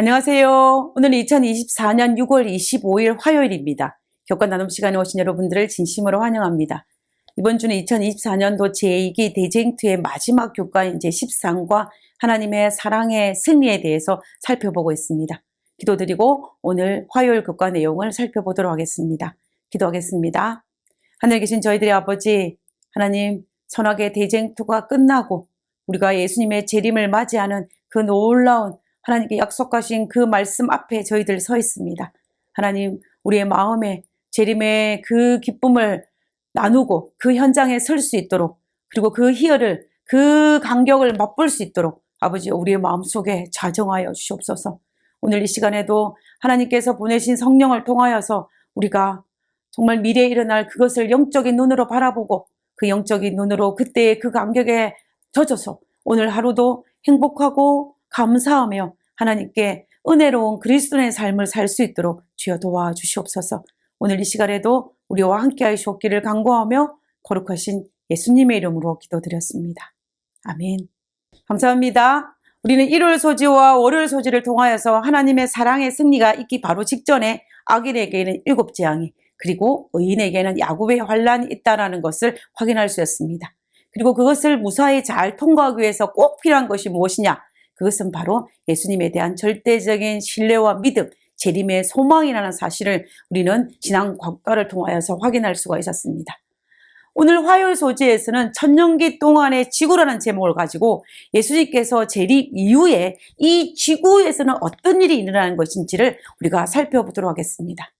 안녕하세요. 오늘 2024년 6월 25일 화요일입니다. 교과 나눔 시간에 오신 여러분들을 진심으로 환영합니다. 이번 주는 2024년도 제2기 대쟁투의 마지막 교과인 제13과 하나님의 사랑의 승리에 대해서 살펴보고 있습니다. 기도드리고 오늘 화요일 교과 내용을 살펴보도록 하겠습니다. 기도하겠습니다. 하늘 계신 저희들의 아버지, 하나님, 선악의 대쟁투가 끝나고 우리가 예수님의 재림을 맞이하는 그 놀라운 하나님께 약속하신 그 말씀 앞에 저희들 서 있습니다. 하나님, 우리의 마음에 재림의 그 기쁨을 나누고 그 현장에 설 수 있도록 그리고 그 희열을 그 간격을 맛볼 수 있도록 아버지 우리의 마음속에 자정하여 주시옵소서. 오늘 이 시간에도 하나님께서 보내신 성령을 통하여서 우리가 정말 미래에 일어날 그것을 영적인 눈으로 바라보고 그 영적인 눈으로 그때의 그 간격에 젖어서 오늘 하루도 행복하고 감사하며 하나님께 은혜로운 그리스도의 삶을 살 수 있도록 주여 도와주시옵소서. 오늘 이 시간에도 우리와 함께 하시옵기를 간구하며 거룩하신 예수님의 이름으로 기도드렸습니다. 아멘. 감사합니다. 우리는 일요일 소지와 월요일 소지를 통하여서 하나님의 사랑의 승리가 있기 바로 직전에 악인에게는 일곱 재앙이 그리고 의인에게는 야곱의 환란이 있다라는 것을 확인할 수 있습니다. 그리고 그것을 무사히 잘 통과하기 위해서 꼭 필요한 것이 무엇이냐? 그것은 바로 예수님에 대한 절대적인 신뢰와 믿음, 재림의 소망이라는 사실을 우리는 지난 과거를 통하여서 확인할 수가 있었습니다. 오늘 화요일 소지에서는 천년기 동안의 지구라는 제목을 가지고 예수님께서 재림 이후에 이 지구에서는 어떤 일이 일어나는 것인지를 우리가 살펴보도록 하겠습니다.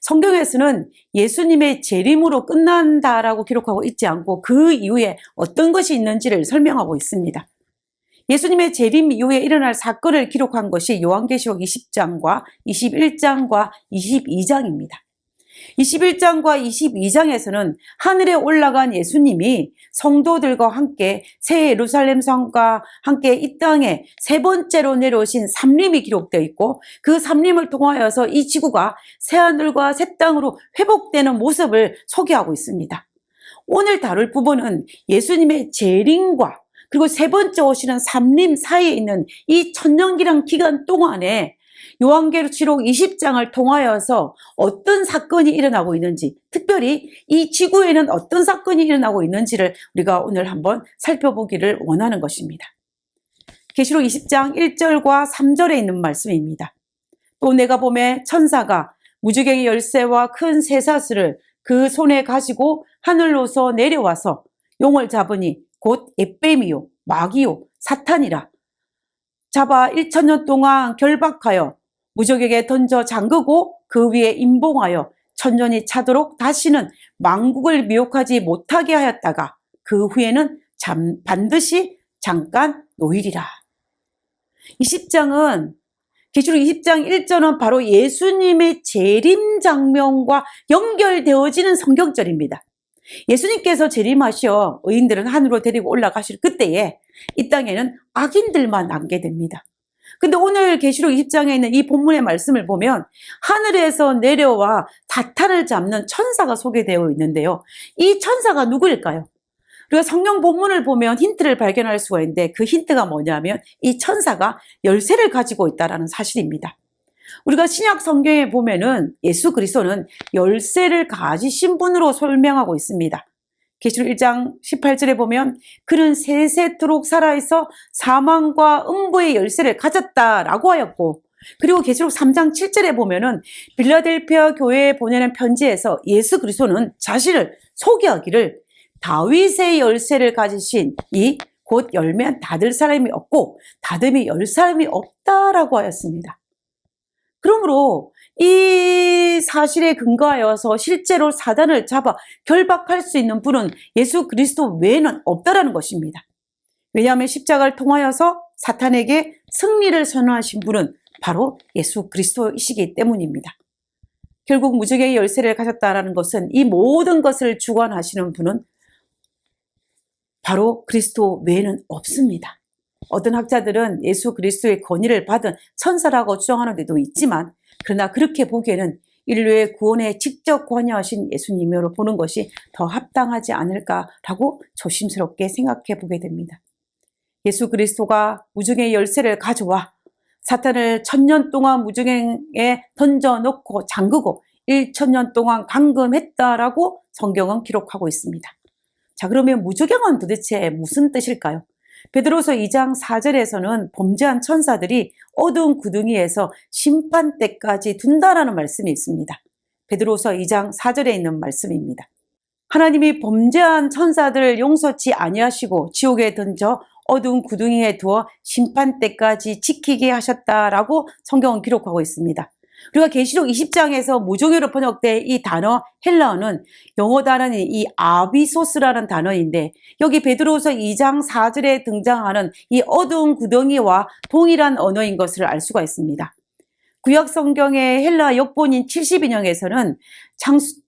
성경에서는 예수님의 재림으로 끝난다라고 기록하고 있지 않고 그 이후에 어떤 것이 있는지를 설명하고 있습니다. 예수님의 재림 이후에 일어날 사건을 기록한 것이 요한계시록 20장과 21장과 22장입니다. 21장과 22장에서는 하늘에 올라간 예수님이 성도들과 함께 새 예루살렘 성과 함께 이 땅에 세 번째로 내려오신 삼림이 기록되어 있고 그 삼림을 통하여서 이 지구가 새 하늘과 새 땅으로 회복되는 모습을 소개하고 있습니다. 오늘 다룰 부분은 예수님의 재림과 그리고 세 번째 오시는 삼림 사이에 있는 이 천년기란 기간 동안에 요한계시록 20장을 통하여서 어떤 사건이 일어나고 있는지, 특별히 이 지구에는 어떤 사건이 일어나고 있는지를 우리가 오늘 한번 살펴보기를 원하는 것입니다. 계시록 20장 1절과 3절에 있는 말씀입니다. 또 내가 봄에 천사가 무주경의 열쇠와 큰 쇠사슬을 그 손에 가지고 하늘로서 내려와서 용을 잡으니 곧 에뱀이요 마귀요 사탄이라 잡아 1천년 동안 결박하여 무적에게 던져 잠그고 그 위에 임봉하여 천년이 차도록 다시는 망국을 미혹하지 못하게 하였다가 그 후에는 잠, 반드시 잠깐 노일이라. 20장은 계시록 20장 1절은 바로 예수님의 재림 장면과 연결되어지는 성경절입니다. 예수님께서 재림하셔 의인들은 하늘로 데리고 올라가실 그때에 이 땅에는 악인들만 남게 됩니다. 근데 오늘 계시록 20장에 있는 이 본문의 말씀을 보면 하늘에서 내려와 사탄을 잡는 천사가 소개되어 있는데요. 이 천사가 누구일까요? 우리가 성경 본문을 보면 힌트를 발견할 수가 있는데 그 힌트가 뭐냐면 이 천사가 열쇠를 가지고 있다는 사실입니다. 우리가 신약 성경에 보면은 예수 그리스도는 열쇠를 가지신 분으로 설명하고 있습니다. 계시록 1장 18절에 보면 그는 세세토록 살아있어 사망과 음부의 열쇠를 가졌다라고 하였고 그리고 계시록 3장 7절에 보면은 빌라델피아 교회에 보내는 편지에서 예수 그리스도는 자신을 소개하기를 다윗의 열쇠를 가지신 이 곧 열면 닫을 사람이 없고 닫음이 열 사람이 없다라고 하였습니다. 그러므로 이 사실에 근거하여서 실제로 사단을 잡아 결박할 수 있는 분은 예수 그리스도 외에는 없다라는 것입니다. 왜냐하면 십자가를 통하여서 사탄에게 승리를 선언하신 분은 바로 예수 그리스도이시기 때문입니다. 결국 무적의 열쇠를 가졌다라는 것은 이 모든 것을 주관하시는 분은 바로 그리스도 외에는 없습니다. 어떤 학자들은 예수 그리스도의 권위를 받은 천사라고 주장하는 데도 있지만 그러나 그렇게 보기에는 인류의 구원에 직접 관여하신 예수님으로 보는 것이 더 합당하지 않을까라고 조심스럽게 생각해 보게 됩니다. 예수 그리스도가 우중의 열쇠를 가져와 사탄을 천년 동안 무중행에 던져놓고 잠그고 1천년 동안 감금했다라고 성경은 기록하고 있습니다. 자, 그러면 무저경은 도대체 무슨 뜻일까요? 베드로서 2장 4절에서는 범죄한 천사들이 어두운 구덩이에서 심판 때까지 둔다라는 말씀이 있습니다. 베드로서 2장 4절에 있는 말씀입니다. 하나님이 범죄한 천사들을 용서치 아니하시고 지옥에 던져 어두운 구덩이에 두어 심판 때까지 지키게 하셨다라고 성경은 기록하고 있습니다. 우리가 계시록 20장에서 무종유로 번역된 이 단어 헬라어는 영어 단어는 이 아비소스라는 단어인데 여기 베드로서 2장 4절에 등장하는 이 어두운 구덩이와 동일한 언어인 것을 알 수가 있습니다. 구약 성경의 헬라 역본인 70인형에서는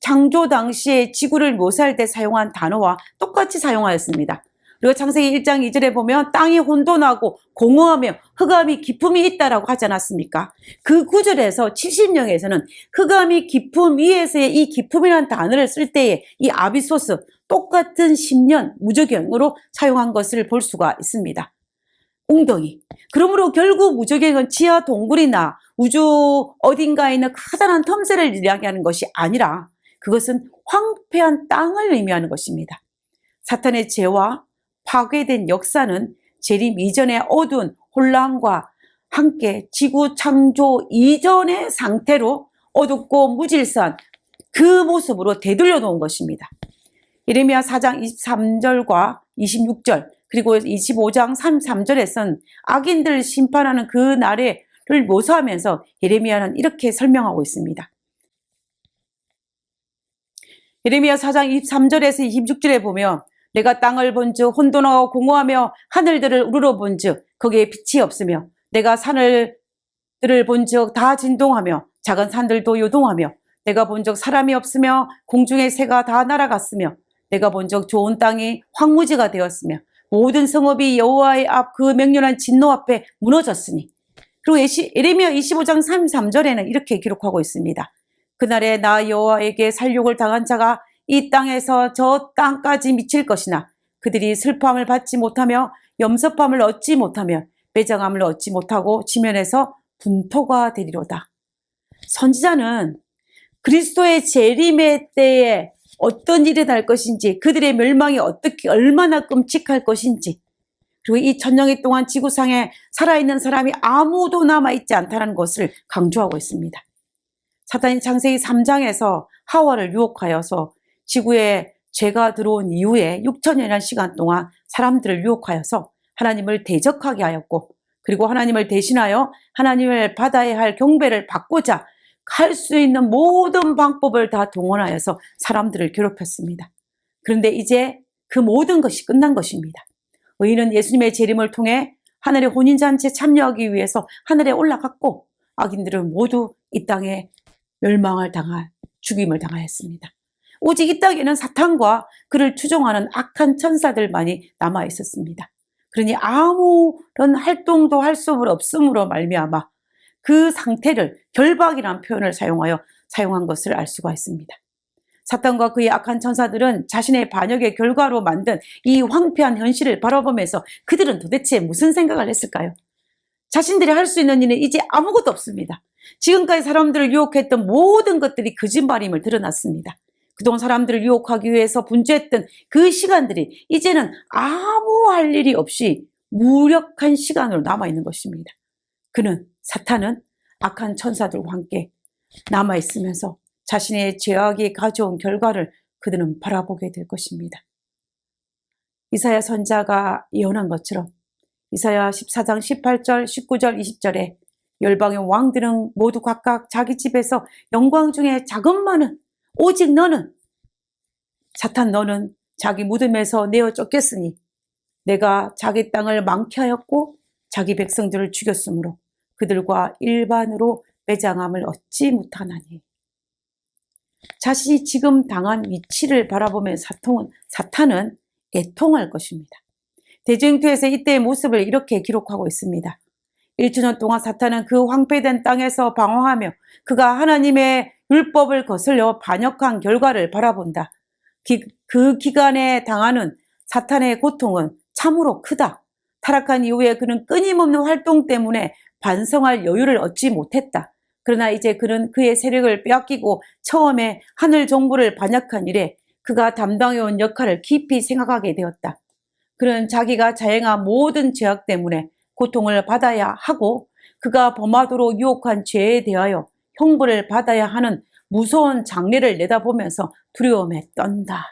창조 당시에 지구를 묘사할 때 사용한 단어와 똑같이 사용하였습니다. 그리고 창세기 1장 2절에 보면 땅이 혼돈하고 공허하며 흑암이 기품이 있다라고 하지 않았습니까? 그 구절에서 70년에서는 흑암이 기품 위에서의 이 기품이라는 단어를 쓸 때에 이 아비소스 똑같은 10년 무적경으로 사용한 것을 볼 수가 있습니다. 웅덩이. 그러므로 결국 무적경은 지하 동굴이나 우주 어딘가에 있는 커다란 텀새를 이야기하는 것이 아니라 그것은 황폐한 땅을 의미하는 것입니다. 사탄의 죄와 파괴된 역사는 재림 이전의 어두운 혼란과 함께 지구 창조 이전의 상태로 어둡고 무질서한 그 모습으로 되돌려 놓은 것입니다. 예레미야 4장 23절과 26절 그리고 25장 33절에선 악인들을 심판하는 그 날을 묘사하면서 예레미야는 이렇게 설명하고 있습니다. 예레미야 4장 23절에서 26절에 보면 내가 땅을 본즉 혼돈하고 공허하며 하늘들을 우러러 본즉 거기에 빛이 없으며 내가 산을 들을 본즉 다 진동하며 작은 산들도 요동하며 내가 본즉 사람이 없으며 공중의 새가 다 날아갔으며 내가 본즉 좋은 땅이 황무지가 되었으며 모든 성읍이 여호와의 앞 그 맹렬한 진노 앞에 무너졌으니 그리고 에레미야 25장 33절에는 이렇게 기록하고 있습니다. 그날에 나 여호와에게 살육을 당한 자가 이 땅에서 저 땅까지 미칠 것이나 그들이 슬픔을 받지 못하며 염섭함을 얻지 못하며 매장함을 얻지 못하고 지면에서 분토가 되리로다. 선지자는 그리스도의 재림의 때에 어떤 일이 날 것인지 그들의 멸망이 어떻게 얼마나 끔찍할 것인지 그리고 이 천년이 동안 지구상에 살아있는 사람이 아무도 남아있지 않다는 것을 강조하고 있습니다. 사탄이 창세기 3장에서 하와를 유혹하여서 지구에 죄가 들어온 이후에 6천년이라는 시간 동안 사람들을 유혹하여서 하나님을 대적하게 하였고 그리고 하나님을 대신하여 하나님을 받아야 할 경배를 받고자 할 수 있는 모든 방법을 다 동원하여서 사람들을 괴롭혔습니다. 그런데 이제 그 모든 것이 끝난 것입니다. 의인은 예수님의 재림을 통해 하늘의 혼인잔치에 참여하기 위해서 하늘에 올라갔고 악인들은 모두 이 땅에 멸망을 당할 죽임을 당하였습니다. 오직 이 땅에는 사탄과 그를 추종하는 악한 천사들만이 남아 있었습니다. 그러니 아무런 활동도 할 수 없음으로 말미암아 그 상태를 결박이라는 표현을 사용하여 사용한 것을 알 수가 있습니다. 사탄과 그의 악한 천사들은 자신의 반역의 결과로 만든 이 황폐한 현실을 바라보면서 그들은 도대체 무슨 생각을 했을까요? 자신들이 할 수 있는 일은 이제 아무것도 없습니다. 지금까지 사람들을 유혹했던 모든 것들이 거짓말임을 드러났습니다. 그동안 사람들을 유혹하기 위해서 분주했던 그 시간들이 이제는 아무 할 일이 없이 무력한 시간으로 남아있는 것입니다. 그는, 사탄은 악한 천사들과 함께 남아있으면서 자신의 죄악이 가져온 결과를 그들은 바라보게 될 것입니다. 이사야 선자가 예언한 것처럼 이사야 14장 18절, 19절, 20절에 열방의 왕들은 모두 각각 자기 집에서 영광 중에 자금만은 오직 너는 사탄 너는 자기 무덤에서 내어 쫓겼으니 내가 자기 땅을 망케하였고 자기 백성들을 죽였으므로 그들과 일반으로 매장함을 얻지 못하나니 자신이 지금 당한 위치를 바라보면 사통은, 사탄은 애통할 것입니다. 대쟁투에서 이때의 모습을 이렇게 기록하고 있습니다. 1주년 동안 사탄은 그 황폐된 땅에서 방황하며 그가 하나님의 율법을 거슬려 반역한 결과를 바라본다. 기, 그 기간에 당하는 사탄의 고통은 참으로 크다. 타락한 이후에 그는 끊임없는 활동 때문에 반성할 여유를 얻지 못했다. 그러나 이제 그는 그의 세력을 빼앗기고 처음에 하늘 정부를 반역한 이래 그가 담당해온 역할을 깊이 생각하게 되었다. 그는 자기가 자행한 모든 죄악 때문에 고통을 받아야 하고 그가 범하도록 유혹한 죄에 대하여 형벌을 받아야 하는 무서운 장례를 내다보면서 두려움에 떤다.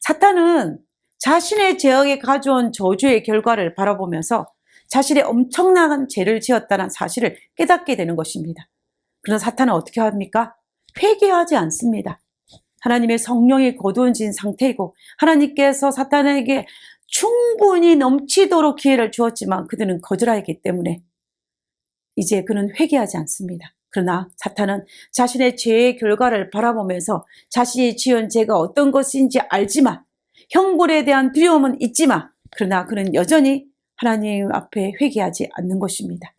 사탄은 자신의 죄악에 가져온 저주의 결과를 바라보면서 자신의 엄청난 죄를 지었다는 사실을 깨닫게 되는 것입니다. 그러나 사탄은 어떻게 합니까? 회개하지 않습니다. 하나님의 성령이 거두어진 상태이고 하나님께서 사탄에게 충분히 넘치도록 기회를 주었지만 그들은 거절하였기 때문에 이제 그는 회개하지 않습니다. 그러나 사탄은 자신의 죄의 결과를 바라보면서 자신이 지은 죄가 어떤 것인지 알지만 형벌에 대한 두려움은 있지만 그러나 그는 여전히 하나님 앞에 회개하지 않는 것입니다.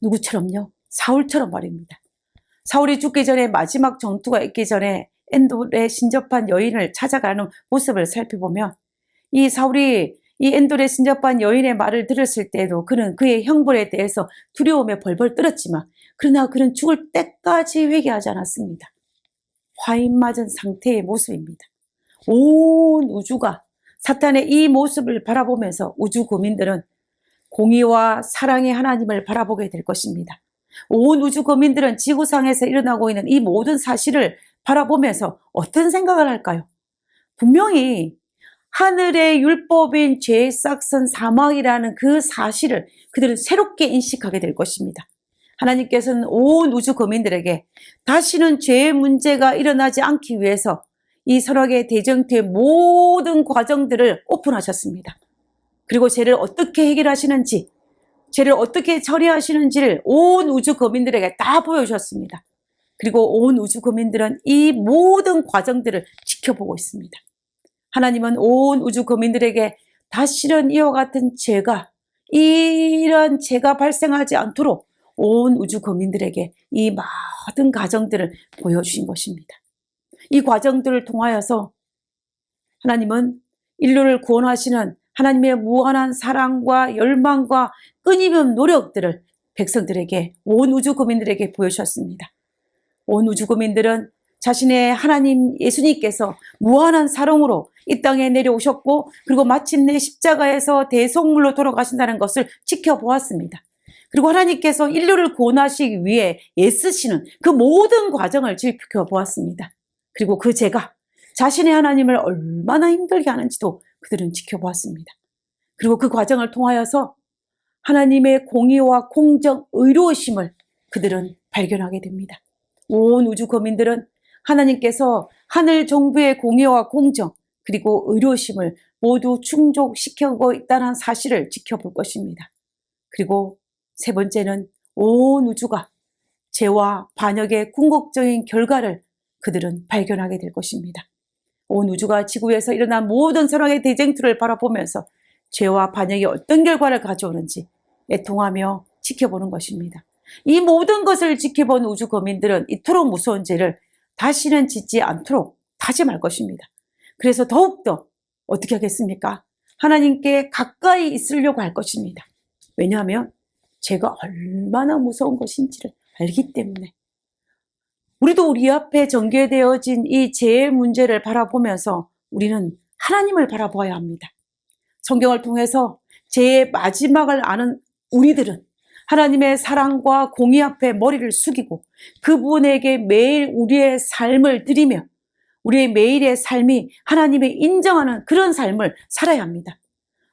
누구처럼요? 사울처럼 말입니다. 사울이 죽기 전에 마지막 전투가 있기 전에 엔돌에 신접한 여인을 찾아가는 모습을 살펴보면 이 사울이 이 엔돌에 신접한 여인의 말을 들었을 때에도 그는 그의 형벌에 대해서 두려움에 벌벌 떨었지만 그러나 그는 죽을 때까지 회개하지 않았습니다. 화인 맞은 상태의 모습입니다. 온 우주가 사탄의 이 모습을 바라보면서 우주 국민들은 공의와 사랑의 하나님을 바라보게 될 것입니다. 온 우주 국민들은 지구상에서 일어나고 있는 이 모든 사실을 바라보면서 어떤 생각을 할까요? 분명히 하늘의 율법인 죄의 싹선 사망이라는 그 사실을 그들은 새롭게 인식하게 될 것입니다. 하나님께서는 온 우주 거민들에게 다시는 죄의 문제가 일어나지 않기 위해서 이 선악의 대정투의 모든 과정들을 오픈하셨습니다. 그리고 죄를 어떻게 해결하시는지, 죄를 어떻게 처리하시는지를 온 우주 거민들에게 다 보여주셨습니다. 그리고 온 우주 거민들은 이 모든 과정들을 지켜보고 있습니다. 하나님은 온 우주 거민들에게 다시는 이와 같은 죄가 이런 죄가 발생하지 않도록 온 우주 거민들에게 이 모든 과정들을 보여주신 것입니다. 이 과정들을 통하여서 하나님은 인류를 구원하시는 하나님의 무한한 사랑과 열망과 끊임없는 노력들을 백성들에게 온 우주 국민들에게 보여주셨습니다. 온 우주 국민들은 자신의 하나님 예수님께서 무한한 사랑으로 이 땅에 내려오셨고 그리고 마침내 십자가에서 대속물로 돌아가신다는 것을 지켜보았습니다. 그리고 하나님께서 인류를 구원하시기 위해 애쓰시는 그 모든 과정을 지켜보았습니다. 그리고 그 죄가 자신의 하나님을 얼마나 힘들게 하는지도 그들은 지켜보았습니다. 그리고 그 과정을 통하여서 하나님의 공의와 공정, 의로우심을 그들은 발견하게 됩니다. 온 우주 거민들은 하나님께서 하늘 정부의 공의와 공정, 그리고 의료심을 모두 충족시켜고 있다는 사실을 지켜볼 것입니다. 그리고 세 번째는 온 우주가 죄와 반역의 궁극적인 결과를 그들은 발견하게 될 것입니다. 온 우주가 지구에서 일어난 모든 사랑의 대쟁투를 바라보면서 죄와 반역이 어떤 결과를 가져오는지 애통하며 지켜보는 것입니다. 이 모든 것을 지켜본 우주 거민들은 이토록 무서운 죄를 다시는 짓지 않도록 다짐할 것입니다. 그래서 더욱더 어떻게 하겠습니까? 하나님께 가까이 있으려고 할 것입니다. 왜냐하면 죄가 얼마나 무서운 것인지를 알기 때문에. 우리도 우리 앞에 전개되어진 이 죄의 문제를 바라보면서 우리는 하나님을 바라보아야 합니다. 성경을 통해서 죄의 마지막을 아는 우리들은 하나님의 사랑과 공의 앞에 머리를 숙이고 그분에게 매일 우리의 삶을 드리며 우리의 매일의 삶이 하나님의 인정하는 그런 삶을 살아야 합니다.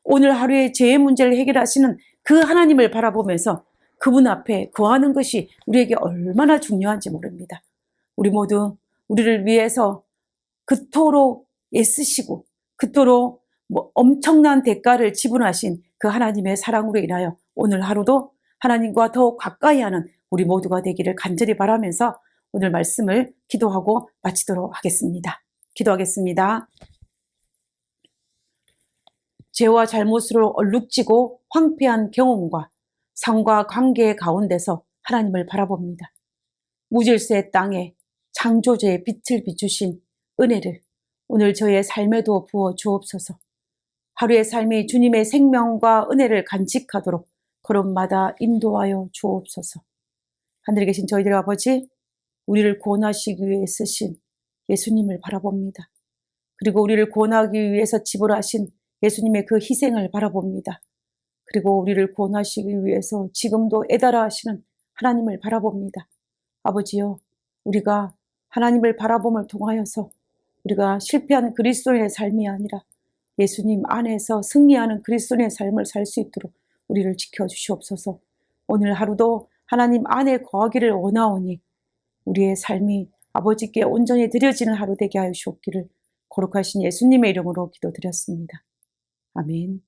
오늘 하루의 죄의 문제를 해결하시는 그 하나님을 바라보면서 그분 앞에 구하는 것이 우리에게 얼마나 중요한지 모릅니다. 우리 모두 우리를 위해서 그토록 애쓰시고 그토록 뭐 엄청난 대가를 지불하신 그 하나님의 사랑으로 인하여 오늘 하루도 하나님과 더욱 가까이 하는 우리 모두가 되기를 간절히 바라면서 오늘 말씀을 기도하고 마치도록 하겠습니다. 기도하겠습니다. 죄와 잘못으로 얼룩지고 황폐한 경험과 삶과 관계 가운데서 하나님을 바라봅니다. 무질서의 땅에 창조주의 빛을 비추신 은혜를 오늘 저의 삶에도 부어 주옵소서. 하루의 삶이 주님의 생명과 은혜를 간직하도록 걸음마다 인도하여 주옵소서. 하늘에 계신 저희들 아버지, 우리를 구원하시기 위해 쓰신 예수님을 바라봅니다. 그리고 우리를 구원하기 위해서 지불하신 예수님의 그 희생을 바라봅니다. 그리고 우리를 구원하시기 위해서 지금도 애달아 하시는 하나님을 바라봅니다. 아버지요, 우리가 하나님을 바라봄을 통하여서 우리가 실패하는 그리스도인의 삶이 아니라 예수님 안에서 승리하는 그리스도인의 삶을 살 수 있도록 우리를 지켜주시옵소서. 오늘 하루도 하나님 안에 거하기를 원하오니 우리의 삶이 아버지께 온전히 드려지는 하루 되게 하여 주옵기를 거룩하신 예수님의 이름으로 기도드렸습니다. 아멘.